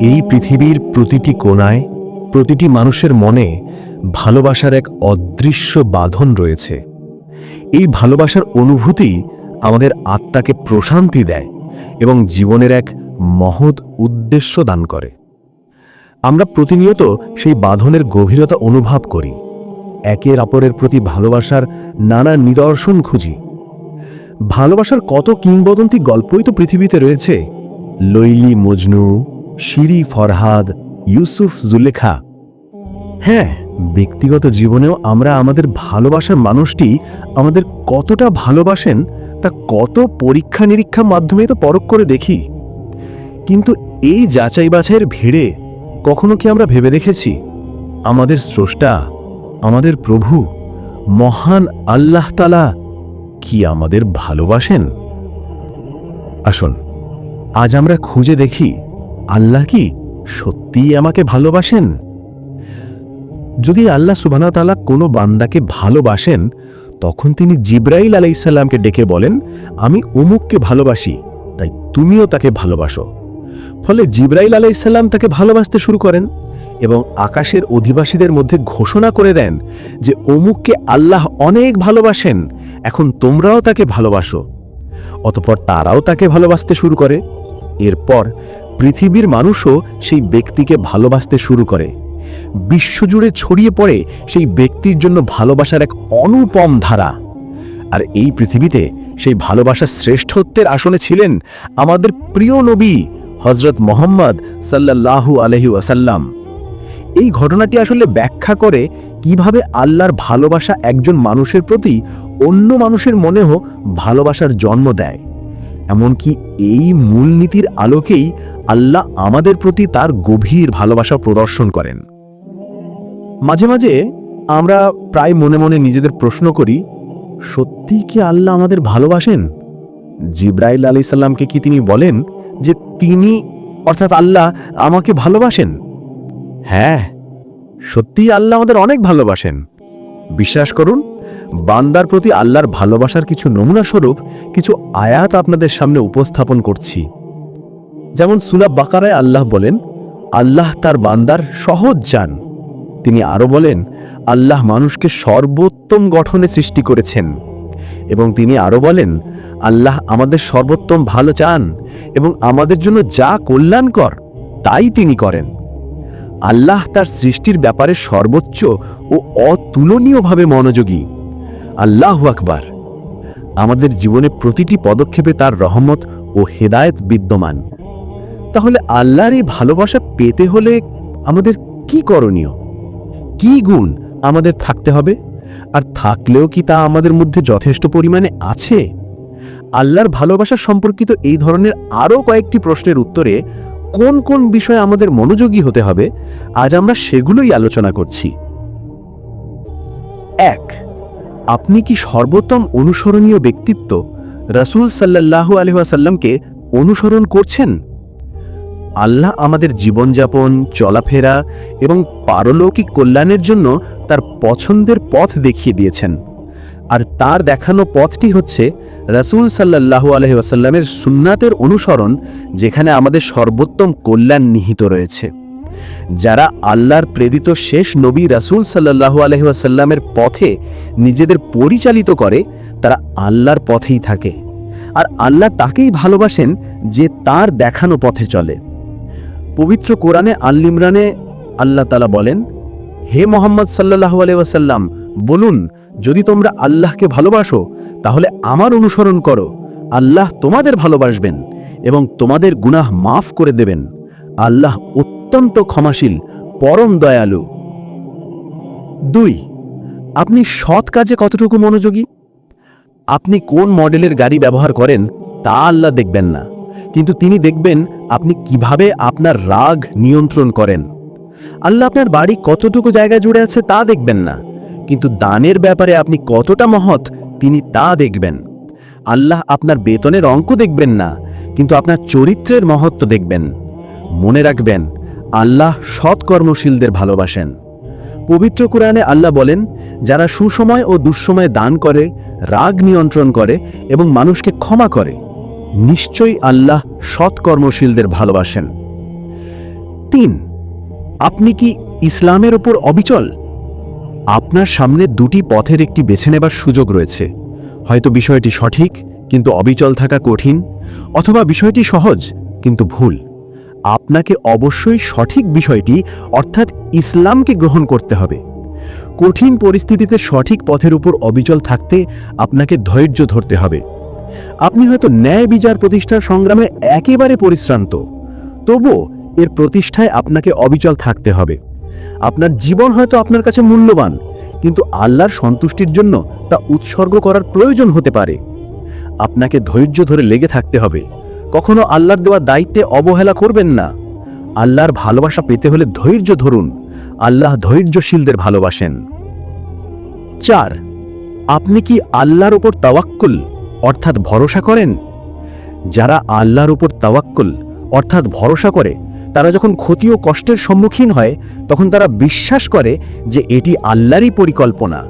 এই পৃথিবীর প্রতিটি কোণায়, প্রতিটি মানুষের মনে ভালোবাসার এক অদৃশ্য বাঁধন রয়েছে। এই ভালোবাসার অনুভূতি আমাদের আত্মাকে প্রশান্তি দেয় এবং জীবনের এক মহৎ উদ্দেশ্য দান করে। আমরা প্রতিনিয়ত সেই বাঁধনের গভীরতা অনুভব করি, একের অপরের প্রতি ভালোবাসার নানা নিদর্শন খুঁজি। ভালোবাসার কত কিংবদন্তি গল্পই তো পৃথিবীতে রয়েছে। লৈলি মজনু, শিরি ফরহাদ, ইউসুফ জুলেখা। হ্যাঁ ব্যক্তিগত জীবনেও আমরা আমাদের ভালোবাসার মানুষটি আমাদের কতটা ভালোবাসেন, তা কত পরীক্ষা নিরীক্ষার মাধ্যমে তো পরখ করে দেখি। কিন্তু এই যাচাই বাছাইয়ের ভিড়ে কখনো কি আমরা ভেবে দেখেছি? আমাদের স্রষ্টা, আমাদের প্রভু, মহান আল্লাহ তালা কি আমাদের ভালোবাসেন? আসুন আজ আমরা খুঁজে দেখি, আল্লাহ কি সত্যিই আমাকে ভালোবাসেন? যদি আল্লাহ সুবাহতালা কোনো বান্দাকে ভালোবাসেন, তখন তিনি জিব্রাইল আলাইসাল্লামকে ডেকে বলেন, আমি অমুককে ভালোবাসি, তাই তুমিও তাকে ভালোবাসো। ফলে জিব্রাইল আলাইসাল্লাম তাকে ভালোবাসতে শুরু করেন এবং আকাশের অধিবাসীদের মধ্যে ঘোষণা করে দেন যে, অমুককে আল্লাহ অনেক ভালোবাসেন, এখন তোমরাও তাকে ভালোবাসো। অতপর তারাও তাকে ভালোবাসতে শুরু করে। এরপর পৃথিবীর মানুষও সেই ব্যক্তিকে ভালোবাসতে শুরু করে। বিশ্বজুড়ে ছড়িয়ে পড়ে সেই ব্যক্তির জন্য ভালোবাসার এক অনুপম ধারা। আর এই পৃথিবীতে সেই ভালোবাসার শ্রেষ্ঠত্বের আসনে ছিলেন আমাদের প্রিয় নবী হজরত মোহাম্মদ সাল্লাল্লাহু আলহি ওয়াসাল্লাম। এই ঘটনাটি আসলে ব্যাখ্যা করে কীভাবে আল্লাহর ভালোবাসা একজন মানুষের প্রতি অন্য মানুষের মনেও ভালোবাসার জন্ম দেয়। এমনকি এই মূলনীতির আলোকেই আল্লাহ আমাদের প্রতি তার গভীর ভালোবাসা প্রদর্শন করেন। মাঝে মাঝে আমরা প্রায় মনে মনে নিজেদের প্রশ্ন করি, সত্যি কি আল্লাহ আমাদের ভালোবাসেন? জিব্রাইল আলি সাল্লামকে কি তিনি বলেন যে তিনি অর্থাৎ আল্লাহ আমাকে ভালোবাসেন? হ্যাঁ সত্যিই আল্লাহ আমাদের অনেক ভালোবাসেন। বিশ্বাস করুন বান্দার প্রতি আল্লাহর ভালোবাসার কিছু নমুনা স্বরূপ, কিছু আয়াত আপনাদের সামনে উপস্থাপন করছি। যেমন সুলাব বাকারায় আল্লাহ বলেন, আল্লাহ তার বান্দার সহজ যান। তিনি আরও বলেন, আল্লাহ মানুষকে সর্বোত্তম গঠনে সৃষ্টি করেছেন। এবং তিনি আরও বলেন, আল্লাহ আমাদের সর্বোত্তম ভালো চান এবং আমাদের জন্য যা কল্যাণকর, তাই তিনি করেন। আল্লাহ তার সৃষ্টির ব্যাপারে সর্বোচ্চ ও অতুলনীয়ভাবে মনোযোগী। আল্লাহ আকবার। আমাদের জীবনে প্রতিটি পদক্ষেপে তার রহমত ও হেদায়েত বিদ্যমান। তাহলে আল্লাহর এই ভালোবাসা পেতে হলে আমাদের কি করণীয়? কি গুণ আমাদের থাকতে হবে? আর থাকলেও কি তা আমাদের মধ্যে যথেষ্ট পরিমাণে আছে? আল্লাহর ভালোবাসা সম্পর্কিত এই ধরনের আরও কয়েকটি প্রশ্নের উত্তরে কোন কোন বিষয়ে আমাদের মনোযোগী হতে হবে, আজ আমরা সেগুলোই আলোচনা করছি। এক আপনি কি সর্বোত্তম অনুসরণীয় ব্যক্তিত্ব? রাসূল সাল্লাল্লাহু আলহাসাল্লামকে অনুসরণ করছেন? আল্লাহ আমাদের জীবনযাপন, চলাফেরা এবং পারলৌকিক কল্যাণের জন্য তার পছন্দের পথ দেখিয়ে দিয়েছেন। আর তার দেখানো পথটি হচ্ছে রাসূল সাল্লাল্লাহু আলহি ওয়াসাল্লামের সুন্নাতের অনুসরণ, যেখানে আমাদের সর্বোত্তম কল্যাণ নিহিত রয়েছে। যারা আল্লাহর প্রেরিত শেষ নবী রাসূল সাল্লাল্লাহু আলহি পথে নিজেদের পরিচালিত করে, তারা আল্লাহর পথেই থাকে। আর আল্লাহ তাকেই ভালোবাসেন যে তার দেখানো পথে চলে। পবিত্র কোরআনে আল ইমরানে আল্লাহ তালা বলেন, হে মোহাম্মদ সাল্লাহু আলাইসাল্লাম বলুন, যদি তোমরা আল্লাহকে ভালোবাসো, তাহলে আমার অনুসরণ করো। আল্লাহ তোমাদের ভালোবাসবেন এবং তোমাদের গুনাহ মাফ করে দেবেন। আল্লাহ অত্যন্ত ক্ষমাশীল, পরম দয়ালু। দুই, আপনি সৎ কাজে কতটুকু মনোযোগী? আপনি কোন মডেলের গাড়ি ব্যবহার করেন তা আল্লাহ দেখবেন না। কিন্তু তিনি দেখবেন আপনি কীভাবে আপনার রাগ নিয়ন্ত্রণ করেন। আল্লাহ আপনার বাড়ি কতটুকু জায়গা জুড়ে আছে তা দেখবেন না। কিন্তু দানের ব্যাপারে আপনি কতটা মহৎ, তিনি তা দেখবেন। আল্লাহ আপনার বেতনের অঙ্ক দেখবেন না, কিন্তু আপনার চরিত্রের মহত্ব দেখবেন। মনে রাখবেন আল্লাহ সৎকর্মশীলদের ভালোবাসেন। পবিত্র কোরআনে আল্লাহ বলেন, যারা সুসময় ও দুঃসময়ে দান করে, রাগ নিয়ন্ত্রণ করে এবং মানুষকে ক্ষমা করে, নিশ্চয়ই আল্লাহ সৎ কর্মশীলদের ভালোবাসেন। তিন, আপনি কি ইসলামের ওপর অবিচল? আপনার সামনে দুটি পথের একটি বেছে নেবার সুযোগ রয়েছে। হয়তো বিষয়টি সঠিক, কিন্তু অবিচল থাকা কঠিন, অথবা বিষয়টি সহজ, কিন্তু ভুল। আপনাকে অবশ্যই সঠিক বিষয়টি, অর্থাৎ ইসলামকে গ্রহণ করতে হবে। কঠিন পরিস্থিতিতে সঠিক পথের উপর অবিচল থাকতে আপনাকে ধৈর্য ধরতে হবে। আপনি হয়তো ন্যায় বিচার প্রতিষ্ঠার সংগ্রামে একেবারে পরিশ্রান্ত। তবুও এর প্রতিষ্ঠায় আপনাকে অবিচল থাকতে হবে। আপনার জীবন হয়তো আপনার কাছে মূল্যবান, কিন্তু আল্লাহর সন্তুষ্টির জন্য তা উৎসর্গ করার প্রয়োজন হতে পারে। আপনাকে ধৈর্য ধরে লেগে থাকতে হবে। কখনো আল্লাহর দেওয়া দায়িত্বে অবহেলা করবেন না। আল্লাহর ভালোবাসা পেতে হলে ধৈর্য ধরুন। আল্লাহ ধৈর্যশীলদের ভালোবাসেন। চার, আপনি কি আল্লাহর উপর তাওয়াক্কুল, অর্থাৎ ভরসা করেন? যারা আল্লাহর উপর তাওয়াক্কুল, অর্থাৎ ভরসা করে, তারা যখন ক্ষতি ও কষ্টের সম্মুখীন হয়, তখন তারা বিশ্বাস করে যে এটি আল্লাহরই পরিকল্পনা।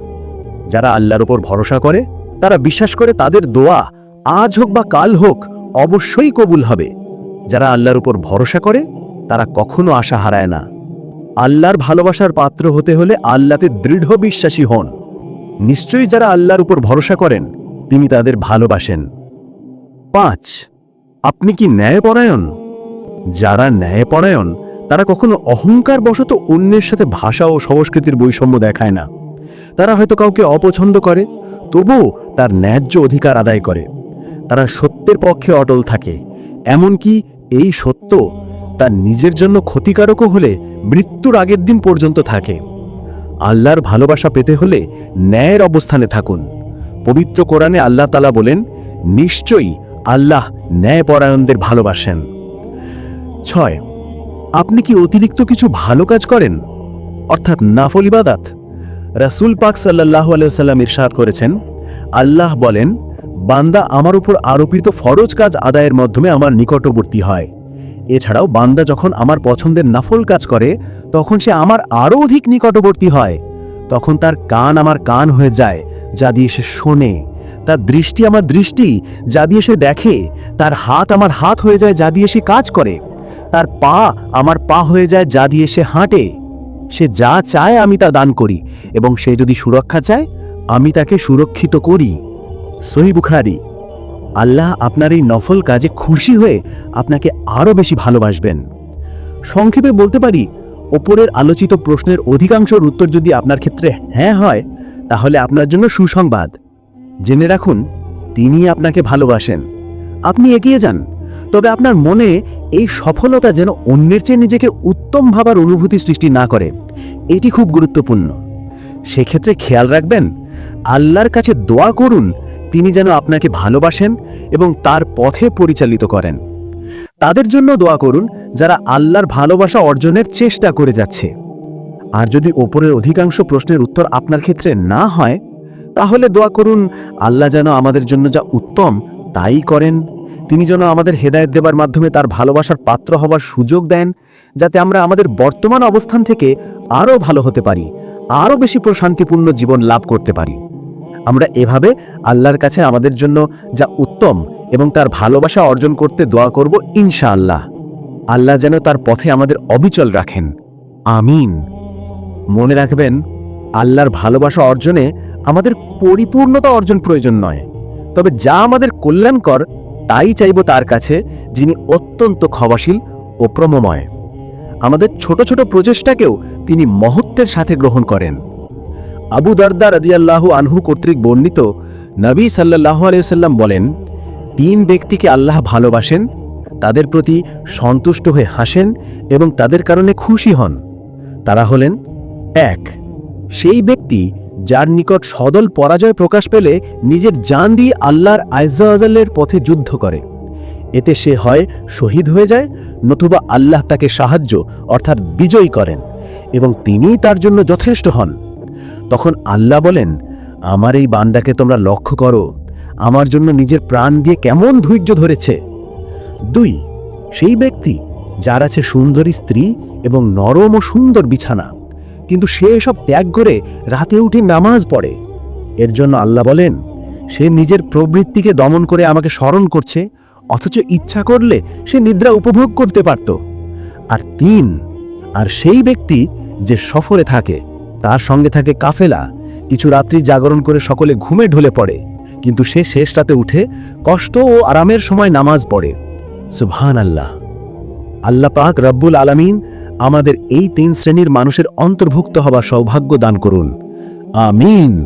যারা আল্লাহর উপর ভরসা করে, তারা বিশ্বাস করে তাদের দোয়া আজ হোক বা কাল হোক অবশ্যই কবুল হবে। যারা আল্লাহর উপর ভরসা করে, তারা কখনো আশা হারায় না। আল্লাহর ভালোবাসার পাত্র হতে হলে আল্লাহতে দৃঢ় বিশ্বাসী হন। নিশ্চয়ই যারা আল্লাহর উপর ভরসা করেন, তিনি তাদের ভালোবাসেন। পাঁচ, আপনি কি ন্যায়পরায়ণ? যারা ন্যায়পরায়ণ, তারা কখনো অহংকার বশত অন্যের সাথে ভাষা ও সংস্কৃতির বৈষম্য দেখায় না। তারা হয়তো কাউকে অপছন্দ করে, তবুও তার ন্যায্য অধিকার আদায় করে। তারা সত্যের পক্ষে অটল থাকে, এমনকি এই সত্য তার নিজের জন্য ক্ষতিকারকও হলে মৃত্যুর আগের দিন পর্যন্ত থাকে। আল্লাহর ভালোবাসা পেতে হলে ন্যায়ের অবস্থানে থাকুন। পবিত্র কোরআনে আল্লাহ তালা বলেন, নিশ্চয়ই আল্লাহ ন্যায়পরায়ণদের ভালোবাসেন। ছয়, আপনি কি অতিরিক্ত কিছু ভালো কাজ করেন? অর্থাৎ নাফল ইবাদাত। রাসুল পাক সাল্লাহ আলাইসাল্লাম ইরশাদ করেছেন, আল্লাহ বলেন বান্দা আমার উপর আরোপিত ফরজ কাজ আদায়ের মাধ্যমে আমার নিকটবর্তী হয়। এছাড়াও বান্দা যখন আমার পছন্দের নাফল কাজ করে, তখন সে আমার আরও অধিক নিকটবর্তী হয়। তখন তার কান আমার কান হয়ে যায়, যা দিয়ে সে শোনে। তার দৃষ্টি আমার দৃষ্টি, যা দিয়ে সে দেখে। তার হাত আমার হাত হয়ে যায়, যা দিয়ে সে কাজ করে। তার পা আমার পা হয়ে যায়, যা দিয়ে সে হাঁটে। সে যা চায় আমি তা দান করি, এবং সে যদি সুরক্ষা চায়, আমি তাকে সুরক্ষিত করি। সহি বুখারি, আল্লাহ আপনার এই নফল কাজে খুশি হয়ে আপনাকে আরও বেশি ভালোবাসবেন। সংক্ষেপে বলতে পারি, ওপরের আলোচিত প্রশ্নের অধিকাংশের উত্তর যদি আপনার ক্ষেত্রে হ্যাঁ হয়, তাহলে আপনার জন্য সুসংবাদ। জেনে রাখুন তিনি আপনাকে ভালোবাসেন। আপনি এগিয়ে যান, তবে আপনার মনে এই সফলতা যেন অন্যের চেয়ে নিজেকে উত্তম ভাবার অনুভূতি সৃষ্টি না করে, এটি খুব গুরুত্বপূর্ণ। সেক্ষেত্রে খেয়াল রাখবেন, আল্লাহর কাছে দোয়া করুন তিনি যেন আপনাকে ভালোবাসেন এবং তার পথে পরিচালিত করেন। তাদের জন্য দোয়া করুন যারা আল্লাহর ভালোবাসা অর্জনের চেষ্টা করে যাচ্ছে। আর যদি ওপরের অধিকাংশ প্রশ্নের উত্তর আপনার ক্ষেত্রে না হয়, তাহলে দোয়া করুন, আল্লাহ যেন আমাদের জন্য যা উত্তম তাই করেন। তিনি যেন আমাদের হেদায়েত দেবার মাধ্যমে তার ভালোবাসার পাত্র হবার সুযোগ দেন, যাতে আমরা আমাদের বর্তমান অবস্থান থেকে আরও ভালো হতে পারি, আরও বেশি প্রশান্তিপূর্ণ জীবন লাভ করতে পারি। আমরা এভাবে আল্লাহর কাছে আমাদের জন্য যা উত্তম এবং তার ভালোবাসা অর্জন করতে দোয়া করব ইনশাআল্লাহ। আল্লাহ যেন তার পথে আমাদের অবিচল রাখেন। আমিন। মনে রাখবেন, আল্লাহর ভালোবাসা অর্জনে আমাদের পরিপূর্ণতা অর্জন প্রয়োজন নয়। তবে যা আমাদের কল্যাণকর, তাই চাইব তার কাছে, যিনি অত্যন্ত ক্ষমাশীল ও প্রমময়। আমাদের ছোট ছোট প্রচেষ্টাকেও তিনি মহত্বের সাথে গ্রহণ করেন। আবু দারদা রাদিয়াল্লাহু আনহু কর্তৃক বর্ণিত নবী সাল্লাহ আলিয়াল্লাম বলেন, তিন ব্যক্তিকে আল্লাহ ভালোবাসেন, তাদের প্রতি সন্তুষ্ট হয়ে হাসেন এবং তাদের কারণে খুশি হন। তারা হলেন, এক, সেই ব্যক্তি যার নিকট সদল পরাজয় প্রকাশ পেলে নিজের জান দিয়ে আল্লাহর আইজালের পথে যুদ্ধ করে। এতে সে হয় শহীদ হয়ে যায়, নতুবা আল্লাহ তাকে সাহায্য অর্থাৎ বিজয়ী করেন এবং তিনিই তার জন্য যথেষ্ট হন। তখন আল্লাহ বলেন, আমার এই বান্দাকে তোমরা লক্ষ্য করো, আমার জন্য নিজের প্রাণ দিয়ে কেমন ধৈর্য ধরেছে। দুই, সেই ব্যক্তি যার আছে সুন্দরী স্ত্রী এবং নরম ও সুন্দর বিছানা, কিন্তু সে এসব ত্যাগ করে রাতে উঠে নামাজ পড়ে। এর জন্য আল্লাহ বলেন, সে নিজের প্রবৃত্তিকে দমন করে আমাকে স্মরণ করছে, অথচ ইচ্ছা করলে সে নিদ্রা উপভোগ করতে পারত। আর তিন, আর সেই ব্যক্তি যে সফরে থাকে তার সঙ্গে থাকে কাফেলা। কিছু রাত্রি জাগরণ করে সকলে ঘুমে ঢলে পড়ে। কিন্তু সে শেষ রাতে উঠে কষ্ট ও আরামের সময় নামাজ পড়ে। সুবহান আল্লাহ আল্লাহ পাক রব্বুল আলামিন আমাদের এই তিন শ্রেণির মানুষের অন্তর্ভুক্ত হবার সৌভাগ্য দান করুন। আমিন।